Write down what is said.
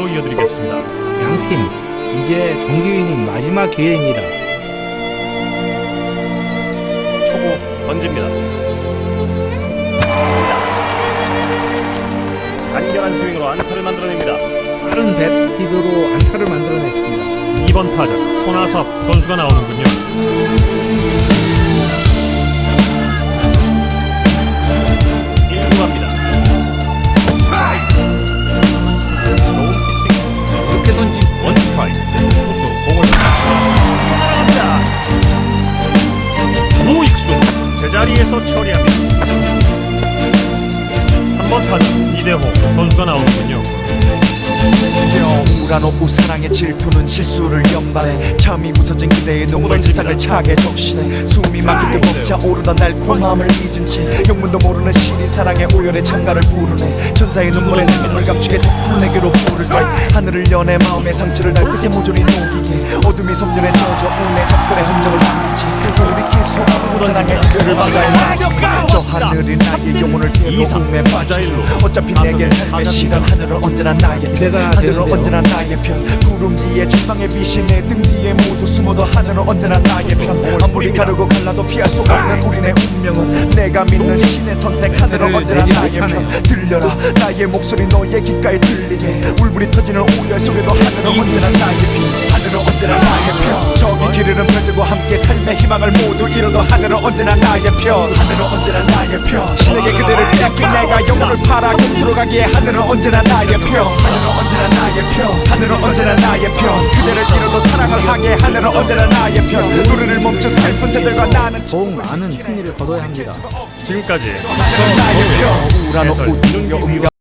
알려드리겠습니다. 양팀 이제 정규 이닝 마지막 기회입니다. 초구 던집니다. 쳤습니다. 간결한 스윙으로 안타를 만들어냅니다. 빠른 배 스피드로 안타를 만들어냈습니다. 2번 타자 손아섭 선수가 나오는군요. 자리에서 처리합니다. 3번 타자 이대호 선수가 나오는군요. 우라노우 사랑의 질투는 실수를 연발해 참이 부서진 그대의 눈물 세상을 차게 적시네. 숨이 막힐 듯 벅차 오르던 달콤함을 잊은 채 영문도 모르는 시린 사랑의 오열의 창가를 부르네. 천사의 눈물에 내 눈물 감추게 태풍 내게로 불을 때 하늘을 연해 마음의 상처를 달빛에 모조리 녹이게 어둠이 솜년에 젖어 오내 접근의 흔적을 남기지 돌이킬 수 사랑의 이별을 막아야 저 하늘이 나의 영혼을 괴로움에 어차피 내겐 삶의 시간 하늘은 언제나 나의 편 하늘은. 언제나 나의 편. 구름 뒤에 전망의 빛이 내등 뒤에 모두 숨어도 하늘은 언제나 나의 편 아무리 가르고 갈라도 피할 수 없는 우리네 운명은 내가 믿는 신의 선택 하늘은 언제나 내지 나의 편. 들려라. 나의 목소리 너의 귓가에 들리게. 울분이 터지는 우열 속에도 하늘은 언제나 나의 편. 하늘은 언제나 나의 편. 저기 길을 별들과 함께 삶의 희망을 모두 이뤄도 하늘은 언제나 나의 편. 하늘은 언제나 나의 편. 신에게 그대를 뺏긴 내가 영혼을 팔아 곁으로 가기에 하늘은 언제나 나의 편. 하늘은 언제나 나의 편. 하늘은 언제나 나의 편. 그대를 잃어도 사랑을 하게 하늘은 언제나 나의 편 새들과 나는 더욱 많은 승리를 거둬야 합니다. 지금까지 우라노 이동규 음가